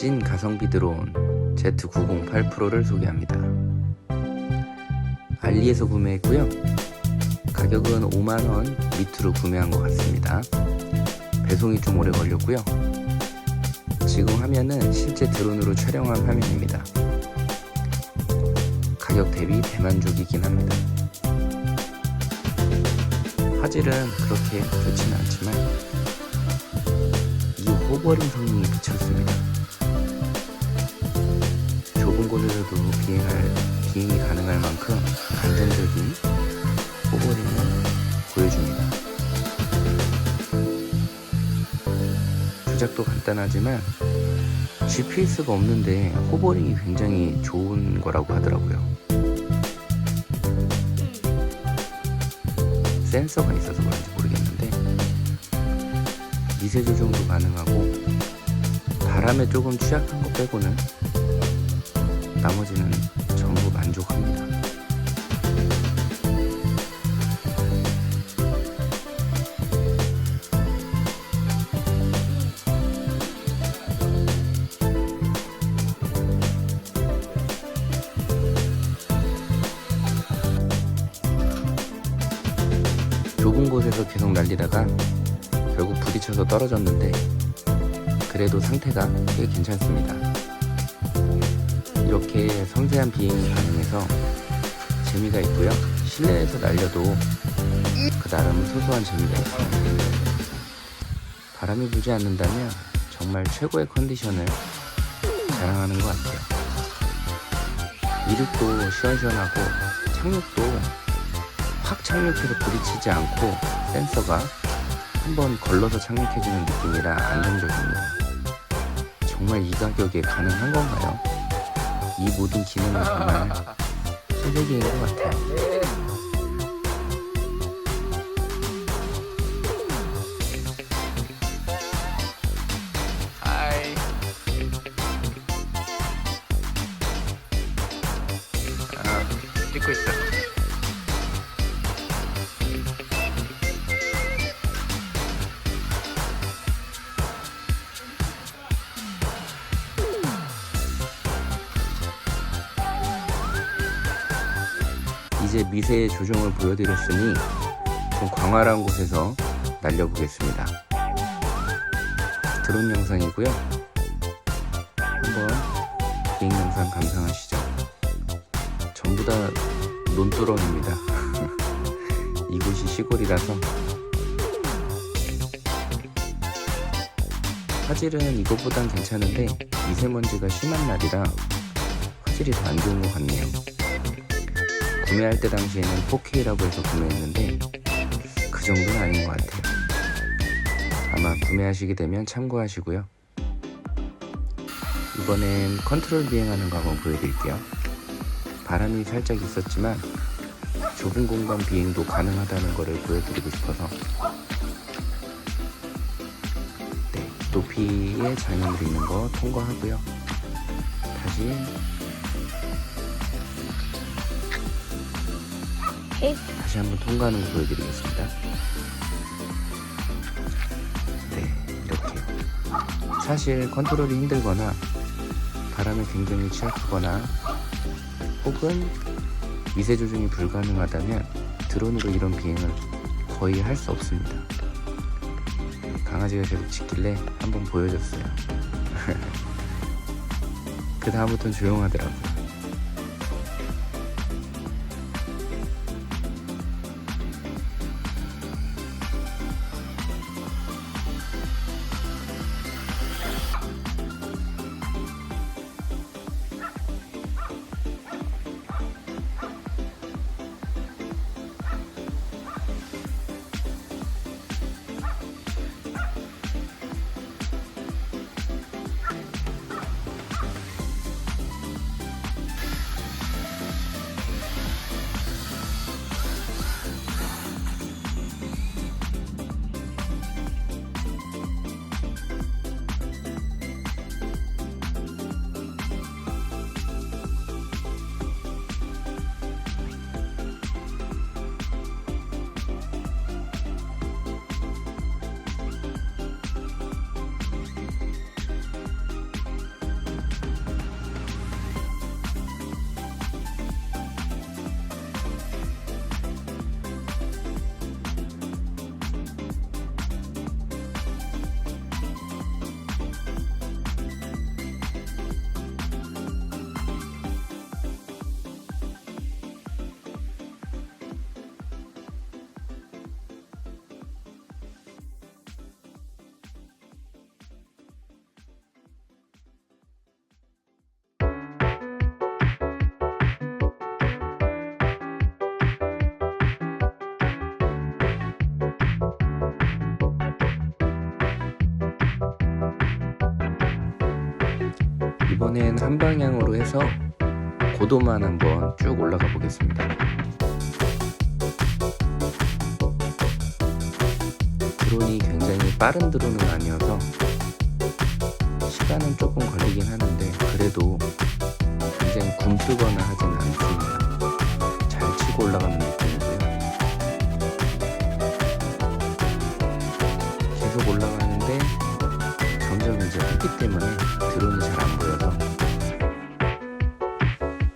전진 가성비 드론 Z908 프로를 소개합니다. 알리에서 구매했고요. 가격은 5만원 밑으로 구매한 것 같습니다. 배송이 좀 오래 걸렸고요. 지금 화면은 실제 드론으로 촬영한 화면입니다. 가격 대비 대만족이긴 합니다. 화질은 그렇게 좋지는 않지만 이 호버링 성능이 미쳤습니다. 곳에서도 비행할, 비행이 가능할 만큼 안정적인 호버링을 보여줍니다. 조작도 간단하지만 GPS가 없는데 호버링이 굉장히 좋은 거라고 하더라고요. 센서가 있어서 그런지 모르겠는데 미세 조정도 가능하고 바람에 조금 취약한 것 빼고는 나머지는 전부 만족합니다. 좁은 곳에서 계속 날리다가 결국 부딪혀서 떨어졌는데 그래도 상태가 꽤 괜찮습니다. 이렇게 섬세한 비행이 가능해서 재미가 있고요. 실내에서 날려도 그 나름 소소한 재미가 있습니다. 바람이 불지 않는다면 정말 최고의 컨디션을 자랑하는 것 같아요. 이륙도 시원시원하고 착륙도 확 착륙해서 부딪히지 않고 센서가 한번 걸러서 착륙해주는 느낌이라 안정적입니다. 정말 이 가격에 가능한 건가요? 이 모든 기능은 정말 신세계인 것 같아요. 하이. 아, 찍고 있어. 미세 조정을 보여드렸으니 좀 광활한 곳에서 날려보겠습니다. 드론 영상이고요. 한번 비행 영상 감상하시죠. 전부 다 논두렁입니다. 이곳이 시골이라서 화질은 이것보단 괜찮은데 미세먼지가 심한 날이라 화질이 더 안 좋은 것 같네요. 구매할 때 당시에는 4K라고 해서 구매했는데 그 정도는 아닌 것 같아요. 아마 구매하시게 되면 참고하시고요. 이번엔 컨트롤 비행하는 거 한번 보여드릴게요. 바람이 살짝 있었지만 좁은 공간 비행도 가능하다는 것을 보여드리고 싶어서 네, 높이에 장애물이 있는 거 통과하고요. 다시 다시 한번 통과하는 거 보여드리겠습니다. 네, 이렇게. 사실 컨트롤이 힘들거나 바람에 굉장히 취약하거나 혹은 미세 조정이 불가능하다면 드론으로 이런 비행을 거의 할 수 없습니다. 강아지가 계속 짖길래 한번 보여줬어요. 그 다음부터는 조용하더라고요. 이번엔 한 방향으로 해서 고도만 한번 쭉 올라가 보겠습니다. 드론이 굉장히 빠른 드론은 아니어서 시간은 조금 걸리긴 하는데 그래도 굉장히 굼뜨거나 하진 않습니다.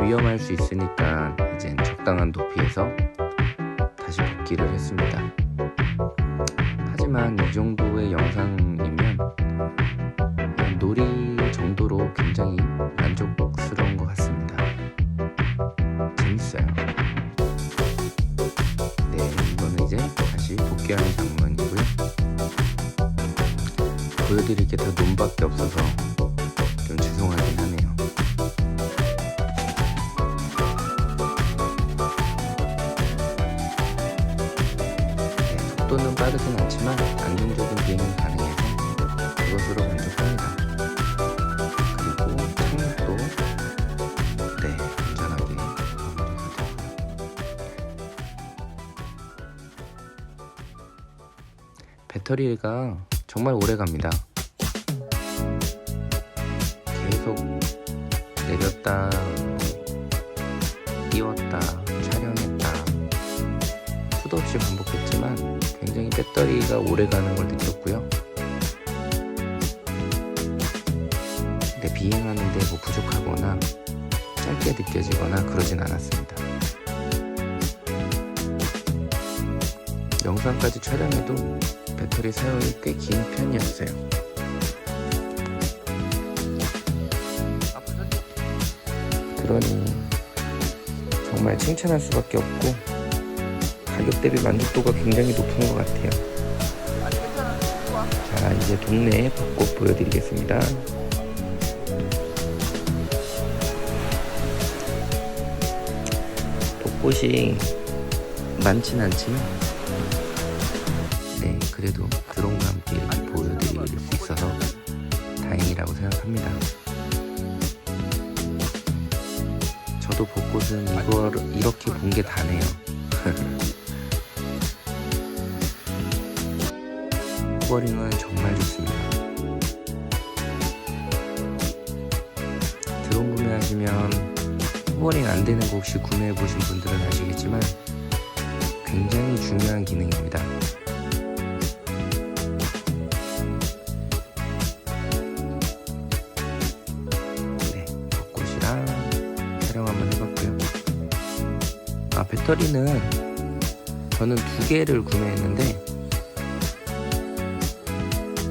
위험할 수 있으니까 이젠 적당한 높이에서 다시 복귀를 했습니다. 하지만 이 정도의 영상이면 놀이 정도로 굉장히 만족스러운 것 같습니다. 재밌어요. 네, 이거는 이제 다시 복귀하는 장면이고요. 보여드릴 게다 논밖에 없어서 빠르진 않지만 안정적인 비행은 가능해서 그것으로 만족합니다. 그리고 착륙도 네 안전하게 마무리가 되고요. 배터리가 정말 오래 갑니다. 계속 내렸다, 띄웠다, 촬영했다. 수도 없이 반복했지만 굉장히 배터리가 오래 가는 걸 느꼈고요. 근데 비행하는데 뭐 부족하거나 짧게 느껴지거나 그러진 않았습니다. 영상까지 촬영해도 배터리 사용이 꽤 긴 편이었어요. 드론이 정말 칭찬할 수밖에 없고 가격 대비 만족도가 굉장히 높은 것 같아요. 자 이제 동네 벚꽃 보여드리겠습니다. 벚꽃이 많진 않지만 네 그래도 드론과 함께 이렇게 보여드릴 수 있어서 다행이라고 생각합니다. 저도 벚꽃은 이걸 이렇게 본 게 다네요. 후버링은 정말 좋습니다. 드론 구매하시면 후버링 안 되는 거 혹시 구매해 보신 분들은 아시겠지만 굉장히 중요한 기능입니다. 네, 벚꽃이랑 촬영 한번 해봤고요. 아 배터리는 저는 두 개를 구매했는데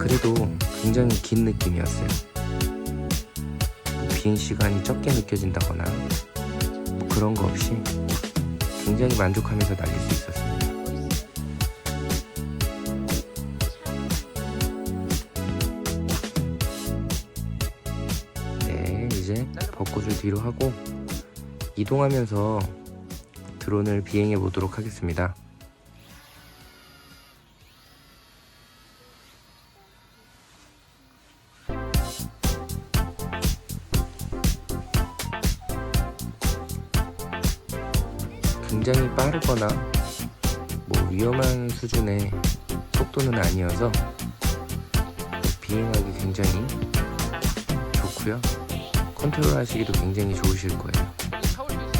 그래도 굉장히 긴 느낌이었어요. 뭐 비행 시간이 적게 느껴진다거나 뭐 그런 거 없이 굉장히 만족하면서 날릴 수 있었습니다. 네, 이제 벚꽃을 뒤로 하고 이동하면서 드론을 비행해 보도록 하겠습니다. 빠르거나 뭐 위험한 수준의 속도는 아니어서 비행하기 굉장히 좋고요. 컨트롤 하시기도 굉장히 좋으실 거예요.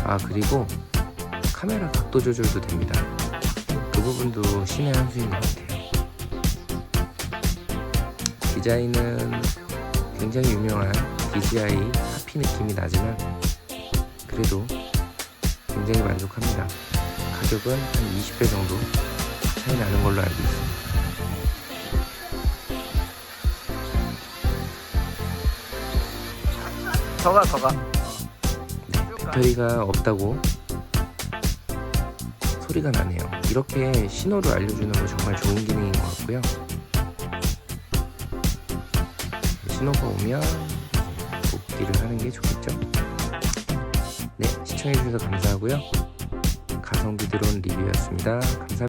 아 그리고 카메라 각도 조절도 됩니다. 그 부분도 신의 한 수인 것 같아요. 디자인은 굉장히 유명한 DJI 하피 느낌이 나지만 그래도 굉장히 만족합니다. 가격은 한 20배 정도 차이 나는 걸로 알고 있습니다. 더가 더가 네, 배터리가 없다고 소리가 나네요. 이렇게 신호를 알려주는 거 정말 좋은 기능인 것 같고요. 신호가 오면 복귀를 하는 게 좋겠죠. 네, 시청해주셔서 감사하고요. 가성비 드론 리뷰였습니다. 감사합니다.